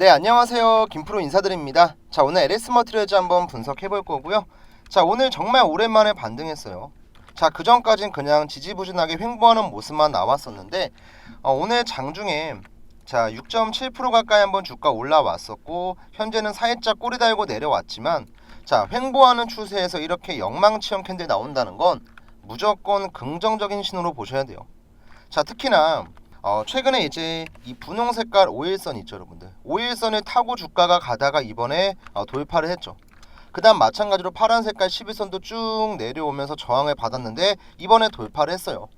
네, 안녕하세요. 김프로 인사드립니다. 자, 오늘 LS 머티리얼즈 한번 분석해 볼 거고요. 자, 오늘 정말 오랜만에 반등했어요. 자, 그 전까진 그냥 지지부진하게 횡보하는 모습만 나왔었는데 어, 오늘 장중에 자, 6.7% 가까이 한번 주가 올라왔었고 현재는 살짝 꼬리 달고 내려왔지만 자, 횡보하는 추세에서 이렇게 영망치형 캔들 나온다는 건 무조건 긍정적인 신호로 보셔야 돼요. 자, 특히나 어, 최근에 이제 이 분홍 색깔 5일선 있죠, 여러분들. 5일선을 타고 주가가 가다가 이번에 어, 돌파를 했죠. 그다음 마찬가지로 파란 색깔 11선도 쭉 내려오면서 저항을 받았는데 이번에 돌파를 했어요.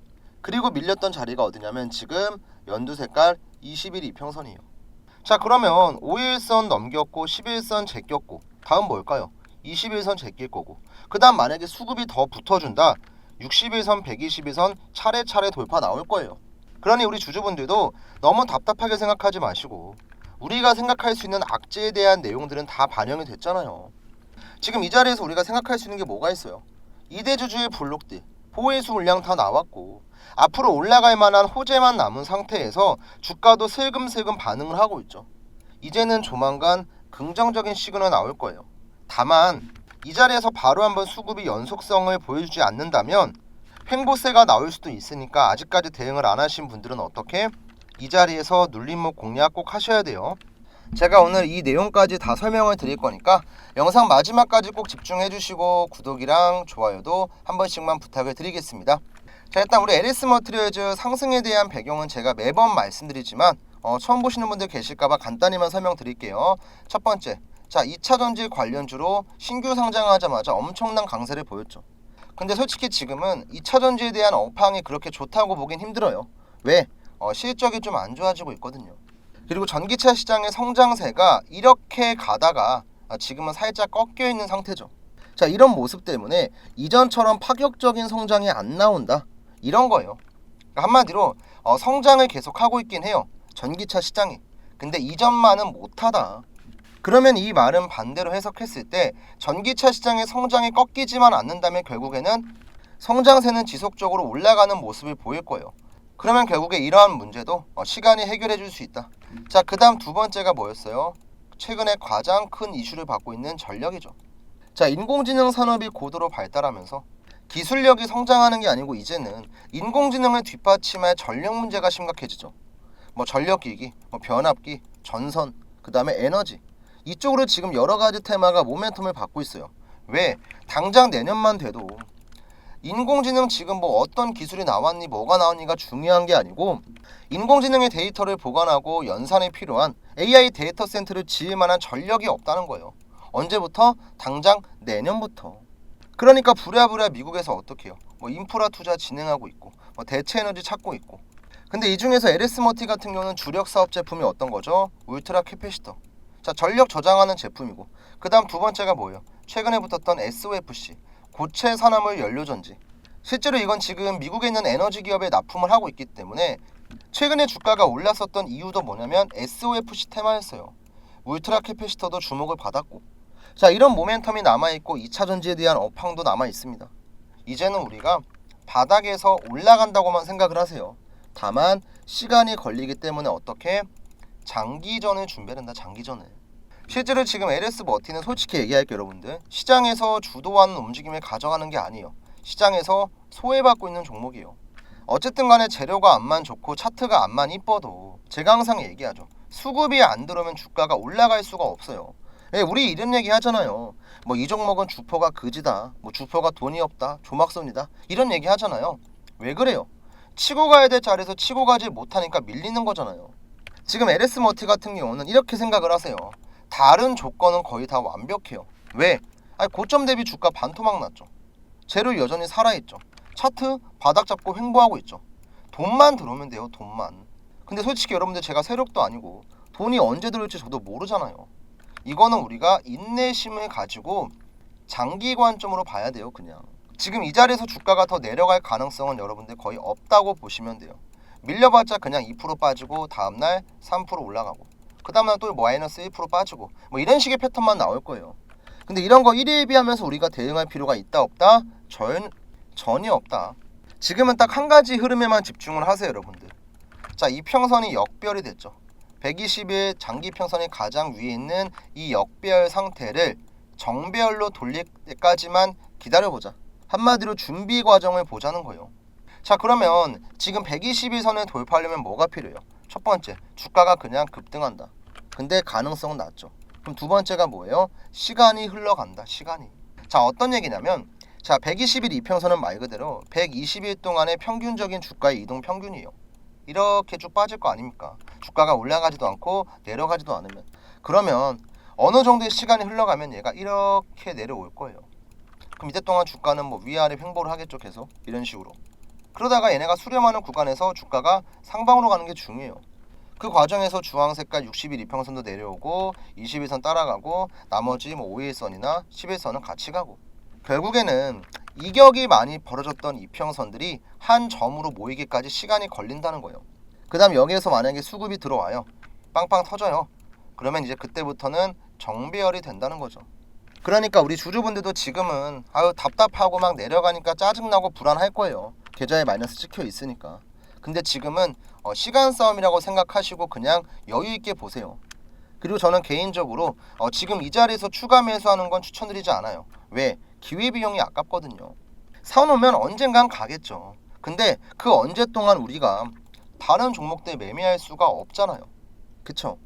그리고 밀렸던 자리가 어디냐면 지금 연두 색깔 21 이평선이에요. 자, 그러면 5일선 넘겼고 11선 제꼈고 다음 뭘까요? 21선 제낄 거고. 그다음 만약에 수급이 더 붙어 준다. 61선, 121선 차례차례 돌파 나올 거예요. 그러니 우리 주주분들도 너무 답답하게 생각하지 마시고 우리가 생각할 수 있는 악재에 대한 내용들은 다 반영이 됐잖아요. 지금 이 자리에서 우리가 생각할 수 있는 게 뭐가 있어요? 이대주주의 블록들, 보혜수 물량 다 나왔고 앞으로 올라갈 만한 호재만 남은 상태에서 주가도 슬금슬금 반응을 하고 있죠. 이제는 조만간 긍정적인 시그널 나올 거예요. 다만 이 자리에서 바로 한번 수급이 연속성을 보여주지 않는다면 횡보세가 나올 수도 있으니까 아직까지 대응을 안 하신 분들은 어떻게 이 자리에서 눌림목 공략 꼭 하셔야 돼요. 제가 오늘 이 내용까지 다 설명을 드릴 거니까 영상 마지막까지 꼭 집중해 주시고 구독이랑 좋아요도 한 번씩만 부탁을 드리겠습니다. 자 일단 우리 LS 머트리얼즈 상승에 대한 배경은 제가 매번 말씀드리지만 어, 처음 보시는 분들 계실까봐 간단히만 설명드릴게요. 첫 번째, 자 2차 전지 관련주로 신규 상장하자마자 엄청난 강세를 보였죠. 근데 솔직히 지금은 2차 전지에 대한 업황이 그렇게 좋다고 보긴 힘들어요. 왜? 어, 실적이 좀 안 좋아지고 있거든요. 그리고 전기차 시장의 성장세가 이렇게 가다가 아, 지금은 살짝 꺾여 있는 상태죠. 자, 이런 모습 때문에 이전처럼 파격적인 성장이 안 나온다. 이런 거예요. 그러니까 한마디로 어, 성장을 계속하고 있긴 해요. 전기차 시장이. 근데 이전만은 못하다. 그러면 이 말은 반대로 해석했을 때 전기차 시장의 성장이 꺾이지만 않는다면 결국에는 성장세는 지속적으로 올라가는 모습을 보일 거예요. 그러면 결국에 이러한 문제도 어, 시간이 해결해 줄 수 있다. 자, 그 다음 두 번째가 뭐였어요? 최근에 가장 큰 이슈를 받고 있는 전력이죠. 자, 인공지능 산업이 고도로 발달하면서 기술력이 성장하는 게 아니고 이제는 인공지능을 뒷받침할 전력 문제가 심각해지죠. 뭐 전력기기, 뭐 변압기, 전선, 그 다음에 에너지 이쪽으로 지금 여러 가지 테마가 모멘텀을 받고 있어요. 왜? 당장 내년만 돼도 인공지능 지금 뭐 어떤 기술이 나왔니 뭐가 나왔니가 중요한 게 아니고 인공지능의 데이터를 보관하고 연산에 필요한 AI 데이터 센터를 지을 만한 전력이 없다는 거예요. 언제부터? 당장 내년부터. 그러니까 부랴부랴 미국에서 어떻게 해요? 뭐 인프라 투자 진행하고 있고 뭐 대체 에너지 찾고 있고 근데 이 중에서 LS 머티 같은 경우는 주력 사업 제품이 어떤 거죠? 울트라 캐패시터 자 전력 저장하는 제품이고. 그 다음 두 번째가 뭐예요? 최근에 붙었던 SOFC 고체 산화물 연료 전지. 실제로 이건 지금 미국에 있는 에너지 기업에 납품을 하고 있기 때문에 최근에 주가가 올랐었던 이유도 뭐냐면 SOFC 테마였어요. 울트라 캐패시터도 주목을 받았고. 자 이런 모멘텀이 남아 있고 2차 전지에 대한 업황도 남아 있습니다. 이제는 우리가 바닥에서 올라간다고만 생각을 하세요. 다만 시간이 걸리기 때문에 어떻게 장기전을 준비한다 장기전을. 실제로 지금 LS 머티는 솔직히 얘기할게요 여러분들. 시장에서 주도하는 움직임을 가져가는 게 아니에요. 시장에서 소외받고 있는 종목이에요. 어쨌든 간에 재료가 안만 좋고 차트가 안만 이뻐도 제가 항상 얘기하죠. 수급이 안 들어오면 주가가 올라갈 수가 없어요. 예, 우리 이런 얘기 하잖아요. 뭐 이 종목은 주포가 그지다 뭐 주포가 돈이 없다 조막선이다. 이런 얘기 하잖아요. 왜 그래요? 치고 가야 될 자리에서 치고 가지 못하니까 밀리는 거잖아요 지금 LS 머티 같은 경우는 이렇게 생각을 하세요. 다른 조건은 거의 다 완벽해요. 왜? 아니 고점 대비 주가 반토막 났죠. 재료 여전히 살아있죠. 차트 바닥 잡고 횡보하고 있죠. 돈만 들어오면 돼요. 돈만. 근데 솔직히 여러분들 제가 세력도 아니고 돈이 언제 들어올지 저도 모르잖아요. 이거는 우리가 인내심을 가지고 장기 관점으로 봐야 돼요. 그냥. 지금 이 자리에서 주가가 더 내려갈 가능성은 여러분들 거의 없다고 보시면 돼요. 밀려봤자 그냥 2% 빠지고 다음날 3% 올라가고 그 다음날 또 마이너스 1% 빠지고 뭐 이런 식의 패턴만 나올 거예요. 근데 이런 거 1일 비하면서 우리가 대응할 필요가 있다 없다? 전, 전혀 없다. 지금은 딱 한 가지 흐름에만 집중을 하세요 여러분들. 자 이평선이 역별이 됐죠. 120일 장기 평선이 가장 위에 있는 이 역배열 상태를 정배열로 돌릴 때까지만 기다려보자. 한마디로 준비 과정을 보자는 거예요. 자 그러면 지금 120일선을 돌파하려면 뭐가 필요해요? 첫 번째 주가가 그냥 급등한다. 근데 가능성은 낮죠. 그럼 두 번째가 뭐예요? 시간이 흘러간다. 시간이. 자 어떤 얘기냐면 자 120일 이평선은 말 그대로 120일 동안의 평균적인 주가의 이동 평균이에요. 이렇게 쭉 빠질 거 아닙니까? 주가가 올라가지도 않고 내려가지도 않으면 그러면 어느 정도의 시간이 흘러가면 얘가 이렇게 내려올 거예요. 그럼 이때 동안 주가는 뭐 위아래 횡보를 하겠죠 계속 이런 식으로. 그러다가 얘네가 수렴하는 구간에서 주가가 상방으로 가는 게 중요해요. 그 과정에서 주황 색깔 60일 이평선도 내려오고 21선 따라가고 나머지 뭐 5일선이나 11선은 같이 가고 결국에는 이격이 많이 벌어졌던 이평선들이 한 점으로 모이기까지 시간이 걸린다는 거예요. 그 다음 여기에서 만약에 수급이 들어와요. 빵빵 터져요. 그러면 이제 그때부터는 정배열이 된다는 거죠. 그러니까 우리 주주분들도 지금은 아유 답답하고 막 내려가니까 짜증나고 불안할 거예요. 계좌에 마이너스 찍혀 있으니까. 근데 지금은 어, 시간 싸움이라고 생각하시고 그냥 여유 있게 보세요. 그리고 저는 개인적으로 어, 지금 이 자리에서 추가 매수하는 건 추천드리지 않아요. 왜? 기회 비용이 아깝거든요. 사놓으면 언젠간 가겠죠. 근데 그 언제 동안 우리가 다른 종목들 매매할 수가 없잖아요. 그쵸?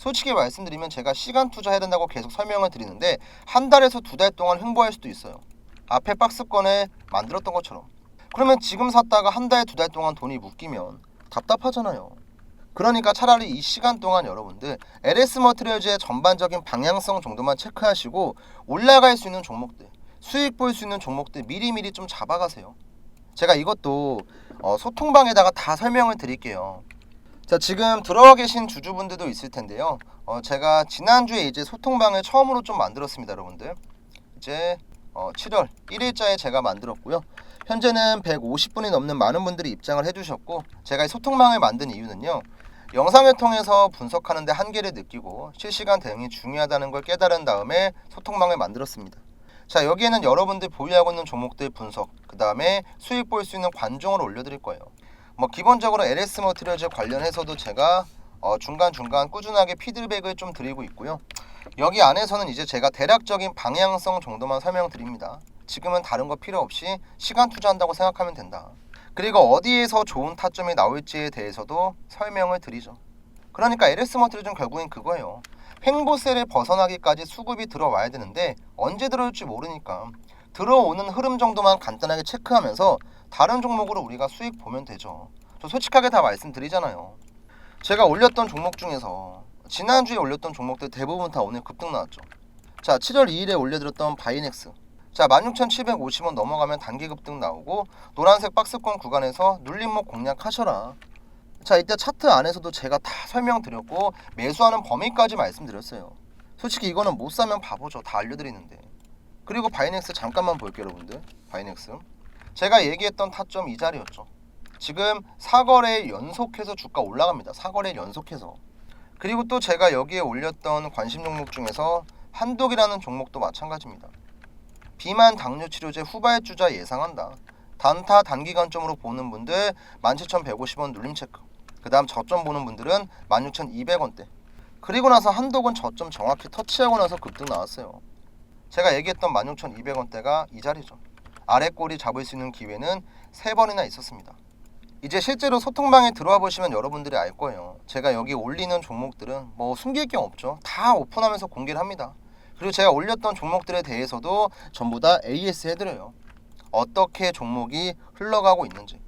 솔직히 말씀드리면 제가 시간 투자해야 된다고 계속 설명을 드리는데 한 달에서 두 달 동안 횡보할 수도 있어요. 앞에 박스권에 만들었던 것처럼. 그러면 지금 샀다가 한 달, 두 달 동안 돈이 묶이면 답답하잖아요. 그러니까 차라리 이 시간 동안 여러분들 LS 머티리얼즈의 전반적인 방향성 정도만 체크하시고 올라갈 수 있는 종목들, 수익 볼 수 있는 종목들 미리미리 좀 잡아가세요. 제가 이것도 어, 소통방에다가 다 설명을 드릴게요. 자 지금 들어와 계신 주주분들도 있을 텐데요. 어, 제가 지난주에 이제 소통방을 처음으로 좀 만들었습니다, 여러분들. 이제 어, 7월 1일자에 제가 만들었고요. 현재는 150분이 넘는 많은 분들이 입장을 해주셨고 제가 이 소통망을 만든 이유는요. 영상을 통해서 분석하는데 한계를 느끼고 실시간 대응이 중요하다는 걸 깨달은 다음에 소통망을 만들었습니다. 자 여기에는 여러분들 보유하고 있는 종목들 분석 그 다음에 수익 볼 수 있는 관종을 올려드릴 거예요. 뭐 기본적으로 LS 머티리얼즈 관련해서도 제가 어, 중간중간 꾸준하게 피드백을 좀 드리고 있고요. 여기 안에서는 이제 제가 대략적인 방향성 정도만 설명드립니다. 지금은 다른 거 필요 없이 시간 투자한다고 생각하면 된다. 그리고 어디에서 좋은 타점이 나올지에 대해서도 설명을 드리죠. 그러니까 LS 머티리얼즈는 결국엔 그거예요. 횡보세를 벗어나기까지 수급이 들어와야 되는데 언제 들어올지 모르니까 들어오는 흐름 정도만 간단하게 체크하면서 다른 종목으로 우리가 수익 보면 되죠. 저 솔직하게 다 말씀드리잖아요. 제가 올렸던 종목 중에서 지난주에 올렸던 종목들 대부분 다 오늘 급등 나왔죠. 자, 7월 2일에 올려드렸던 바이넥스. 자, 16,750원 넘어가면 단기 급등 나오고 노란색 박스권 구간에서 눌림목 공략하셔라. 자, 이때 차트 안에서도 제가 다 설명드렸고 매수하는 범위까지 말씀드렸어요. 솔직히 이거는 못 사면 바보죠. 다 알려드리는데. 그리고 바이넥스 잠깐만 볼게요, 여러분들. 바이넥스. 제가 얘기했던 타점 이 자리였죠. 지금 4거래 연속해서 주가 올라갑니다. 4거래 연속해서. 그리고 또 제가 여기에 올렸던 관심 종목 중에서 한독이라는 종목도 마찬가지입니다. 비만 당뇨 치료제 후발주자 예상한다. 단타 단기간점으로 보는 분들 17,150원 눌림 체크. 그 다음 저점 보는 분들은 16,200원대. 그리고 나서 한독은 저점 정확히 터치하고 나서 급등 나왔어요. 제가 얘기했던 16,200원대가 이 자리죠. 아래 꼬리 잡을 수 있는 기회는 세 번이나 있었습니다. 이제 실제로 소통방에 들어와 보시면 여러분들이 알 거예요. 제가 여기 올리는 종목들은 뭐 숨길 게 없죠. 다 오픈하면서 공개를 합니다. 그리고 제가 올렸던 종목들에 대해서도 전부 다 AS 해드려요. 어떻게 종목이 흘러가고 있는지.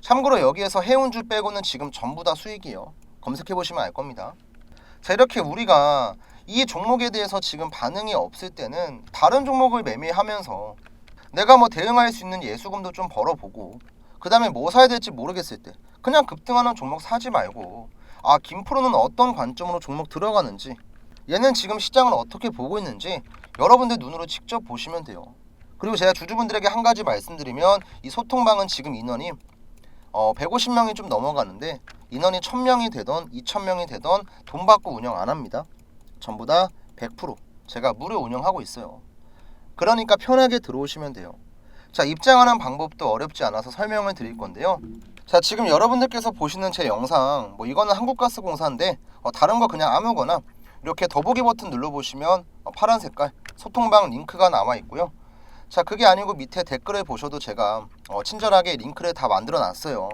참고로 여기에서 해운주 빼고는 지금 전부 다 수익이에요. 검색해 보시면 알 겁니다. 자 이렇게 우리가 이 종목에 대해서 지금 반응이 없을 때는 다른 종목을 매매하면서 내가 뭐 대응할 수 있는 예수금도 좀 벌어보고 그 다음에 뭐 사야 될지 모르겠을 때 그냥 급등하는 종목 사지 말고 아 김프로는 어떤 관점으로 종목 들어가는지 얘는 지금 시장을 어떻게 보고 있는지 여러분들 눈으로 직접 보시면 돼요. 그리고 제가 주주분들에게 한 가지 말씀드리면 이 소통방은 지금 인원이 어 150명이 좀 넘어가는데 인원이 1000명이 되던 2000명이 되던 돈 받고 운영 안 합니다. 전부 다 100% 제가 무료 운영하고 있어요. 그러니까 편하게 들어오시면 돼요. 자, 입장하는 방법도 어렵지 않아서 설명을 드릴 건데요. 자 지금 여러분들께서 보시는 제 영상 뭐 이거는 한국가스공사인데 어, 다른 거 그냥 아무거나 이렇게 더보기 버튼 눌러보시면 어, 파란 색깔 소통방 링크가 나와 있고요. 자 그게 아니고 밑에 댓글을 보셔도 제가 어, 친절하게 링크를 다 만들어 놨어요.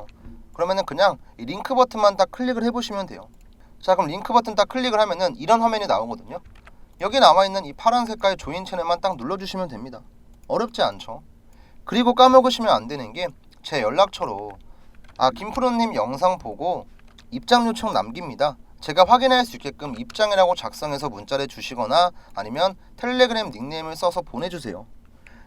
그러면은 그냥 이 링크 버튼만 딱 클릭을 해보시면 돼요. 자 그럼 링크 버튼 딱 클릭을 하면은 이런 화면이 나오거든요. 여기 나와 있는 이 파란 색깔 조인 채널만 딱 눌러주시면 됩니다. 어렵지 않죠. 그리고 까먹으시면 안 되는 게 제 연락처로 아 김프로님 영상 보고 입장 요청 남깁니다. 제가 확인할 수 있게끔 입장이라고 작성해서 문자를 주시거나 아니면 텔레그램 닉네임을 써서 보내주세요.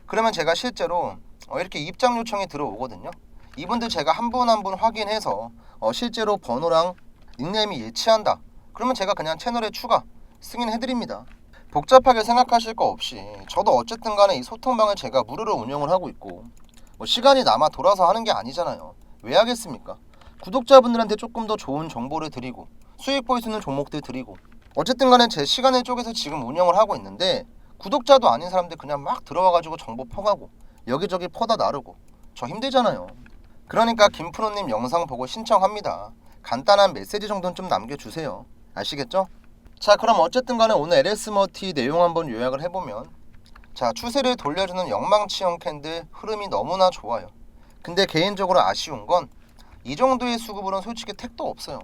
그러면 제가 실제로 어, 이렇게 입장 요청이 들어오거든요. 이분들 제가 한 분 한 분 확인해서 어, 실제로 번호랑 닉네임이 일치한다. 그러면 제가 그냥 채널에 추가 승인해드립니다. 복잡하게 생각하실 거 없이 저도 어쨌든 간에 이 소통방을 제가 무료로 운영을 하고 있고 뭐 시간이 남아 돌아서 하는 게 아니잖아요. 왜 하겠습니까? 구독자분들한테 조금 더 좋은 정보를 드리고 수익 보일 수 있는 종목들 드리고 어쨌든 간에 제 시간을 쪼개서 지금 운영을 하고 있는데 구독자도 아닌 사람들 그냥 막 들어와가지고 정보 퍼가고 여기저기 퍼다 나르고 저 힘들잖아요. 그러니까 김프로님 영상 보고 신청합니다. 간단한 메시지 정도는 좀 남겨주세요. 아시겠죠? 자 그럼 어쨌든 간에 오늘 LS머티 내용 한번 요약을 해보면 자 추세를 돌려주는 영망치형 캔들 흐름이 너무나 좋아요. 근데 개인적으로 아쉬운 건 이 정도의 수급으로는 솔직히 택도 없어요.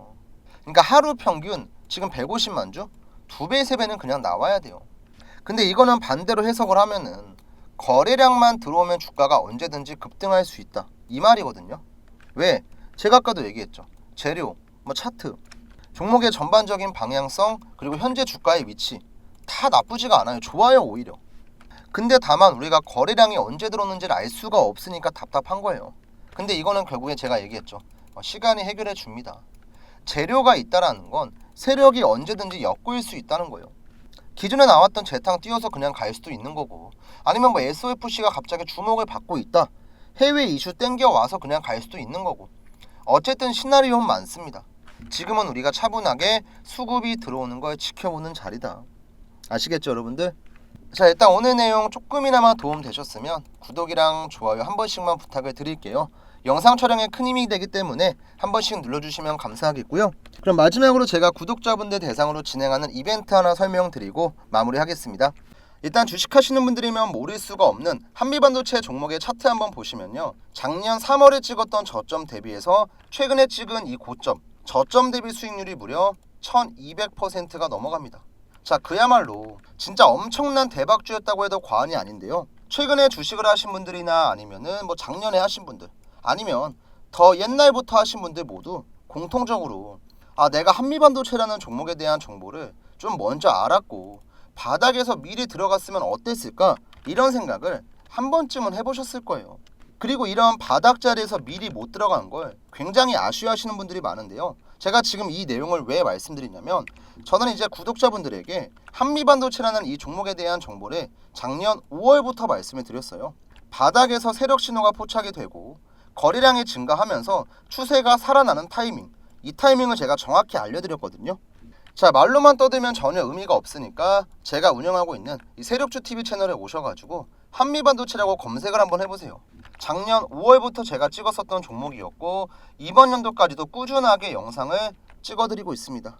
그러니까 하루 평균 지금 150만 주? 두 배, 세 배는 그냥 나와야 돼요. 근데 이거는 반대로 해석을 하면은 거래량만 들어오면 주가가 언제든지 급등할 수 있다. 이 말이거든요. 왜? 제가 아까도 얘기했죠. 재료, 뭐 차트, 종목의 전반적인 방향성 그리고 현재 주가의 위치 다 나쁘지가 않아요. 좋아요 오히려. 근데 다만 우리가 거래량이 언제 들어오는지를 알 수가 없으니까 답답한 거예요. 근데 이거는 결국에 제가 얘기했죠. 어, 시간이 해결해 줍니다. 재료가 있다라는 건 세력이 언제든지 엿보일 수 있다는 거예요. 기존에 나왔던 재탕 띄어서 그냥 갈 수도 있는 거고 아니면 뭐 SOFC가 갑자기 주목을 받고 있다. 해외 이슈 땡겨 와서 그냥 갈 수도 있는 거고 어쨌든 시나리오는 많습니다. 지금은 우리가 차분하게 수급이 들어오는 걸 지켜보는 자리다. 아시겠죠, 여러분들? 자, 일단 오늘 내용 조금이나마 도움 되셨으면 구독이랑 좋아요 한 번씩만 부탁을 드릴게요. 영상 촬영에 큰 힘이 되기 때문에 한 번씩 눌러주시면 감사하겠고요. 그럼 마지막으로 제가 구독자분들 대상으로 진행하는 이벤트 하나 설명드리고 마무리하겠습니다. 일단 주식하시는 분들이면 모를 수가 없는 한미반도체 종목의 차트 한번 보시면요. 작년 3월에 찍었던 저점 대비해서 최근에 찍은 이 고점, 저점 대비 수익률이 무려 1200%가 넘어갑니다. 자, 그야말로 진짜 엄청난 대박주였다고 해도 과언이 아닌데요. 최근에 주식을 하신 분들이나 아니면은 뭐 작년에 하신 분들 아니면 더 옛날부터 하신 분들 모두 공통적으로 아, 내가 한미반도체라는 종목에 대한 정보를 좀 먼저 알았고 바닥에서 미리 들어갔으면 어땠을까? 이런 생각을 한 번쯤은 해보셨을 거예요. 그리고 이런 바닥 자리에서 미리 못 들어간 걸 굉장히 아쉬워하시는 분들이 많은데요. 제가 지금 이 내용을 왜 말씀드리냐면 저는 이제 구독자분들에게 한미반도체라는 이 종목에 대한 정보를 작년 5월부터 말씀을 드렸어요. 바닥에서 세력 신호가 포착이 되고 거래량이 증가하면서 추세가 살아나는 타이밍, 이 타이밍을 제가 정확히 알려드렸거든요. 자 말로만 떠들면 전혀 의미가 없으니까 제가 운영하고 있는 이 세력주 TV 채널에 오셔가지고 한미반도체라고 검색을 한번 해보세요. 작년 5월부터 제가 찍었었던 종목이었고 이번 연도까지도 꾸준하게 영상을 찍어드리고 있습니다.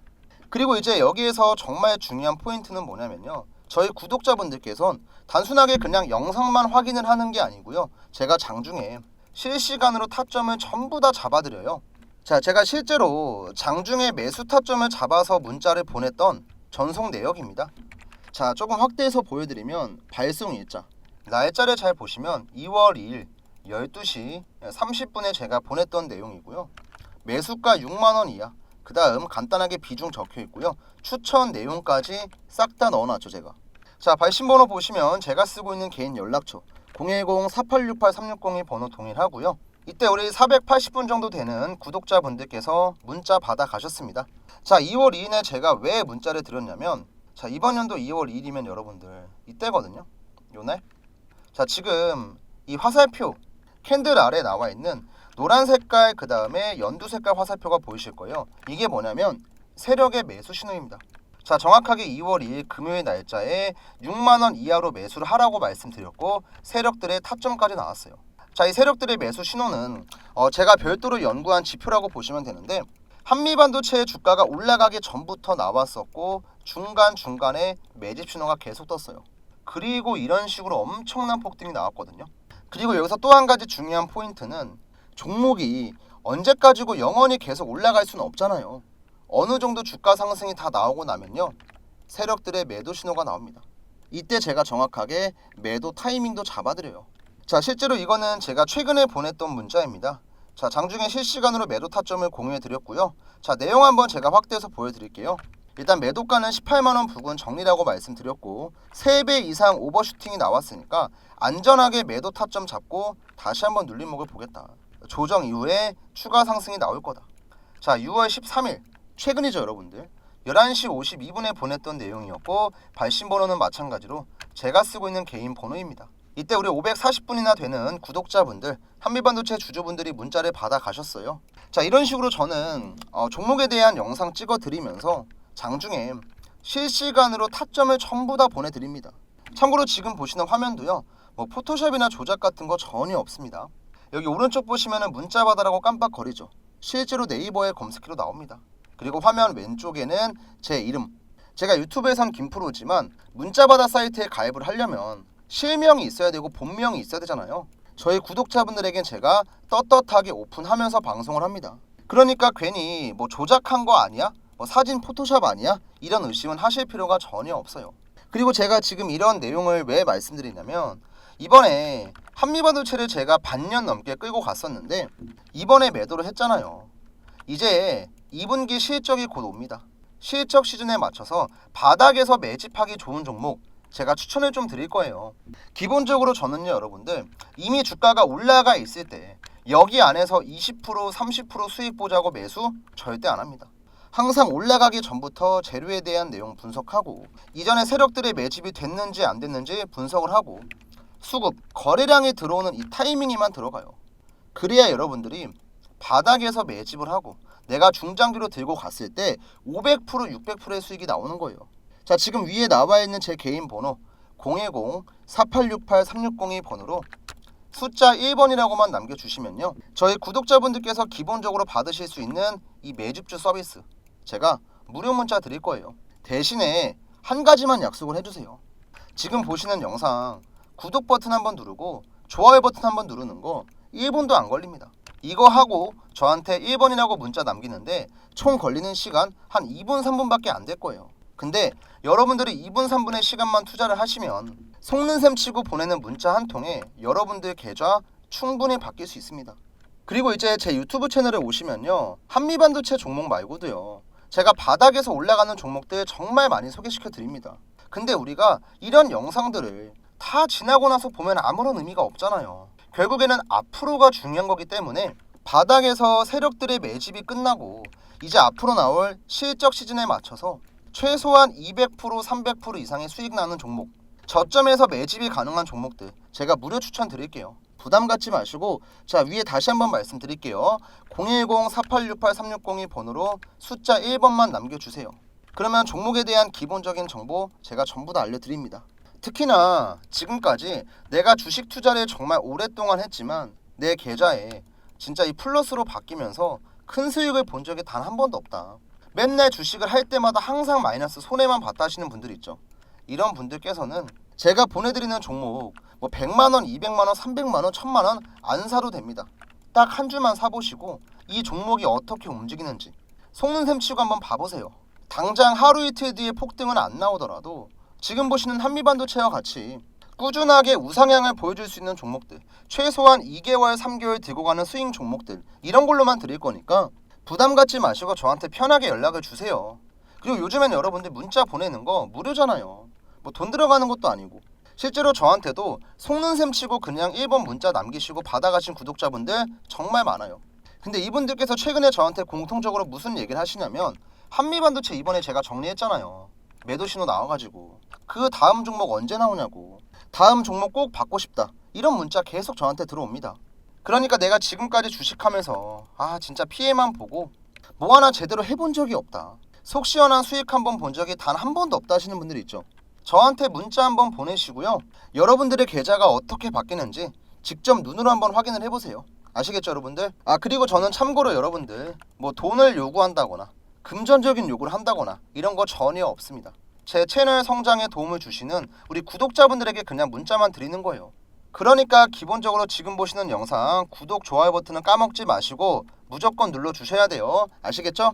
그리고 이제 여기에서 정말 중요한 포인트는 뭐냐면요. 저희 구독자분들께선 단순하게 그냥 영상만 확인을 하는 게 아니고요. 제가 장중에 실시간으로 타점을 전부 다 잡아드려요. 자, 제가 실제로 장중에 매수 타점을 잡아서 문자를 보냈던 전송 내역입니다. 자, 조금 확대해서 보여드리면 발송 일자. 날짜를 잘 보시면 2월 2일 12시 30분에 제가 보냈던 내용이고요. 매수가 6만 원 이하. 그 다음 간단하게 비중 적혀 있고요. 추천 내용까지 싹 다 넣어놨죠, 제가. 자, 발신번호 보시면 제가 쓰고 있는 개인 연락처 010-4868-360이 번호 동일하고요. 이때 우리 480분 정도 되는 구독자분들께서 문자 받아 가셨습니다. 자, 2월 2일에 제가 왜 문자를 드렸냐면 자, 이번 연도 2월 2일이면 여러분들 이때거든요. 요 날. 자, 지금 이 화살표 캔들 아래 나와 있는 노란 색깔 그 다음에 연두 색깔 화살표가 보이실 거예요. 이게 뭐냐면 세력의 매수 신호입니다. 자 정확하게 2월 2일 금요일 날짜에 6만 원 이하로 매수를 하라고 말씀드렸고 세력들의 타점까지 나왔어요. 자, 이 세력들의 매수 신호는 어, 제가 별도로 연구한 지표라고 보시면 되는데 한미 반도체의 주가가 올라가기 전부터 나왔었고 중간 중간에 매집 신호가 계속 떴어요. 그리고 이런 식으로 엄청난 폭등이 나왔거든요. 그리고 여기서 또 한 가지 중요한 포인트는 종목이 언제까지고 영원히 계속 올라갈 수는 없잖아요. 어느 정도 주가 상승이 다 나오고 나면요. 세력들의 매도 신호가 나옵니다. 이때 제가 정확하게 매도 타이밍도 잡아드려요. 자, 실제로 이거는 제가 최근에 보냈던 문자입니다. 자, 장중에 실시간으로 매도 타점을 공유해 드렸고요. 자, 내용 한번 제가 확대해서 보여 드릴게요. 일단 매도가는 18만원 부근 정리라고 말씀드렸고 3배 이상 오버슈팅이 나왔으니까 안전하게 매도 타점 잡고 다시 한번 눌림목을 보겠다. 조정 이후에 추가 상승이 나올 거다. 자, 6월 13일 최근이죠, 여러분들. 11시 52분에 보냈던 내용이었고 발신 번호는 마찬가지로 제가 쓰고 있는 개인 번호입니다. 이때 우리 540분이나 되는 구독자분들 한미반도체 주주분들이 문자를 받아 가셨어요. 자 이런 식으로 저는 어, 종목에 대한 영상 찍어 드리면서 장중에 실시간으로 타점을 전부 다 보내드립니다. 참고로 지금 보시는 화면도요. 뭐 포토샵이나 조작 같은 거 전혀 없습니다. 여기 오른쪽 보시면은 문자 받아라고 깜빡거리죠. 실제로 네이버에 검색해도 나옵니다. 그리고 화면 왼쪽에는 제 이름. 제가 유튜브에선 김프로지만 문자바다 사이트에 가입을 하려면 실명이 있어야 되고 본명이 있어야 되잖아요. 저희 구독자분들에겐 제가 떳떳하게 오픈하면서 방송을 합니다. 그러니까 괜히 뭐 조작한 거 아니야? 뭐 사진 포토샵 아니야? 이런 의심은 하실 필요가 전혀 없어요. 그리고 제가 지금 이런 내용을 왜 말씀드리냐면 이번에 한미반도체를 제가 반년 넘게 끌고 갔었는데 이번에 매도를 했잖아요. 이제 2분기 실적이 곧 옵니다. 실적 시즌에 맞춰서 바닥에서 매집하기 좋은 종목 제가 추천을 좀 드릴 거예요. 기본적으로 저는요, 여러분들 이미 주가가 올라가 있을 때 여기 안에서 20% 30% 수익 보자고 매수 절대 안 합니다. 항상 올라가기 전부터 재료에 대한 내용 분석하고 이전에 세력들의 매집이 됐는지 안 됐는지 분석을 하고 수급 거래량이 들어오는 이 타이밍에만 들어가요. 그래야 여러분들이 바닥에서 매집을 하고 내가 중장기로 들고 갔을 때 500% 600%의 수익이 나오는 거예요. 자 지금 위에 나와 있는 제 개인 번호 010-4868-3602 번호로 숫자 1번이라고만 남겨주시면요. 저희 구독자분들께서 기본적으로 받으실 수 있는 이 매집주 서비스 제가 무료 문자 드릴 거예요. 대신에 한 가지만 약속을 해주세요. 지금 보시는 영상 구독 버튼 한번 누르고 좋아요 버튼 한번 누르는 거 1분도 안 걸립니다. 이거 하고 저한테 1번이라고 문자 남기는데 총 걸리는 시간 한 2분 3분밖에 안 될 거예요. 근데 여러분들이 2분 3분의 시간만 투자를 하시면 속는 셈 치고 보내는 문자 한 통에 여러분들 계좌 충분히 바뀔 수 있습니다. 그리고 이제 제 유튜브 채널에 오시면요. 한미반도체 종목 말고도요. 제가 바닥에서 올라가는 종목들 정말 많이 소개시켜 드립니다. 근데 우리가 이런 영상들을 다 지나고 나서 보면 아무런 의미가 없잖아요. 결국에는 앞으로가 중요한 거기 때문에 바닥에서 세력들의 매집이 끝나고 이제 앞으로 나올 실적 시즌에 맞춰서 최소한 200% 300% 이상의 수익 나는 종목 저점에서 매집이 가능한 종목들 제가 무료 추천 드릴게요. 부담 갖지 마시고 자 위에 다시 한번 말씀드릴게요. 010-4868-3602 번호로 숫자 1번만 남겨주세요. 그러면 종목에 대한 기본적인 정보 제가 전부 다 알려드립니다. 특히나 지금까지 내가 주식 투자를 정말 오랫동안 했지만 내 계좌에 진짜 이 플러스로 바뀌면서 큰 수익을 본 적이 단 한 번도 없다. 맨날 주식을 할 때마다 항상 마이너스 손해만 봤다 하시는 분들 있죠. 이런 분들께서는 제가 보내드리는 종목 뭐 100만 원, 200만 원, 300만 원, 1000만 원 안 사도 됩니다. 딱 한 주만 사보시고 이 종목이 어떻게 움직이는지 속는 셈 치고 한번 봐보세요. 당장 하루 이틀 뒤에 폭등은 안 나오더라도 지금 보시는 한미반도체와 같이 꾸준하게 우상향을 보여줄 수 있는 종목들 최소한 2개월, 3개월 들고 가는 스윙 종목들 이런 걸로만 드릴 거니까 부담 갖지 마시고 저한테 편하게 연락을 주세요. 그리고 요즘에는 여러분들 문자 보내는 거 무료잖아요. 뭐 돈 들어가는 것도 아니고 실제로 저한테도 속는 셈 치고 그냥 1번 문자 남기시고 받아가신 구독자분들 정말 많아요. 근데 이분들께서 최근에 저한테 공통적으로 무슨 얘기를 하시냐면 한미반도체 이번에 제가 정리했잖아요. 매도 신호 나와가지고 그 다음 종목 언제 나오냐고 다음 종목 꼭 받고 싶다 이런 문자 계속 저한테 들어옵니다. 그러니까 내가 지금까지 주식하면서 아 진짜 피해만 보고 뭐 하나 제대로 해본 적이 없다. 속 시원한 수익 한 번 본 적이 단 한 번도 없다 하시는 분들 있죠. 저한테 문자 한번 보내시고요. 여러분들의 계좌가 어떻게 바뀌는지 직접 눈으로 한번 확인을 해보세요. 아시겠죠, 여러분들? 아 그리고 저는 참고로 여러분들 뭐 돈을 요구한다거나 금전적인 요구를 한다거나 이런 거 전혀 없습니다. 제 채널 성장에 도움을 주시는 우리 구독자분들에게 그냥 문자만 드리는 거예요. 그러니까 기본적으로 지금 보시는 영상 구독, 좋아요 버튼은 까먹지 마시고 무조건 눌러 주셔야 돼요. 아시겠죠?